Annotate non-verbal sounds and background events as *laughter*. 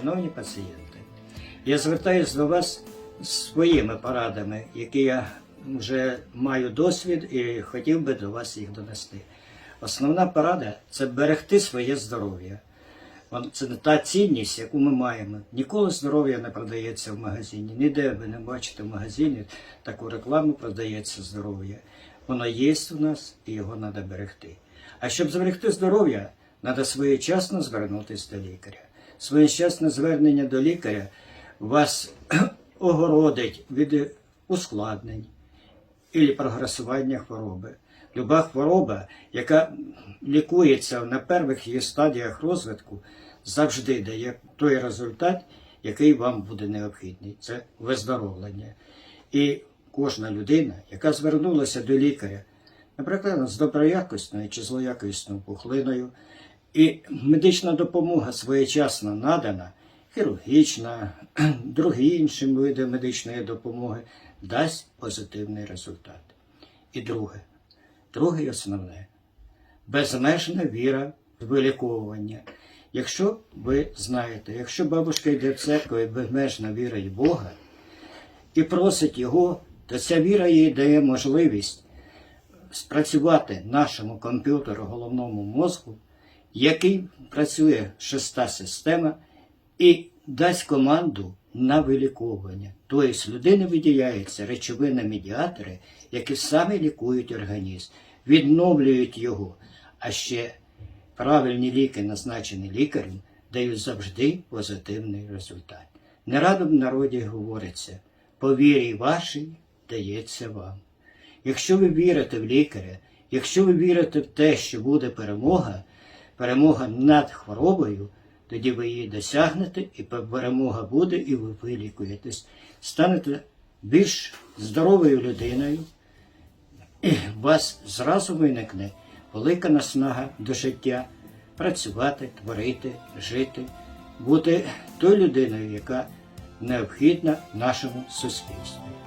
Шановні пацієнти, я звертаюся до вас з своїми порадами, які я вже маю досвід і хотів би до вас їх донести. Основна порада це берегти своє здоров'я. Це та цінність, яку ми маємо. Ніколи здоров'я не продається в магазині. Ніде ви не бачите в магазині таку рекламу продається здоров'я. Воно є у нас і його треба берегти. А щоб зберегти здоров'я, треба своєчасно звернутися до лікаря. Своєчасне звернення до лікаря вас *clears throat* огородить від ускладнень і прогресування хвороби. Люба хвороба, яка лікується на перших її стадіях розвитку, завжди дає той результат, який вам буде необхідний. Це виздоровлення. І кожна людина, яка звернулася до лікаря, наприклад, з доброякісною чи злоякісною пухлиною, і медична допомога своєчасно надана, хірургічна, *clears throat* другі інші види медичної допомоги, дасть позитивний результат. І друге, друге основне безмежна віра в виліковування. Якщо ви знаєте, якщо бабушка йде в церкву безмежна віра в Бога і просить Його, то ця віра їй дає можливість спрацювати нашому комп'ютеру головному мозку, який працює шеста система і дасть команду на виліковування. Тобто людини виділяються речовини медіатори, які саме лікують організм, відновлюють його. А ще правильні ліки, назначені лікарем, дають завжди позитивний результат. Не радо в народі говориться, по вірі вашій дається вам. Якщо ви вірите в лікаря, якщо ви вірите в те, що буде перемога, перемога над хворобою, тоді ви її досягнете, і перемога буде, і ви вилікуєтесь. Станете більш здоровою людиною, і у вас зразу виникне велика наснага до життя працювати, творити, жити, бути тою людиною, яка необхідна нашому суспільстві.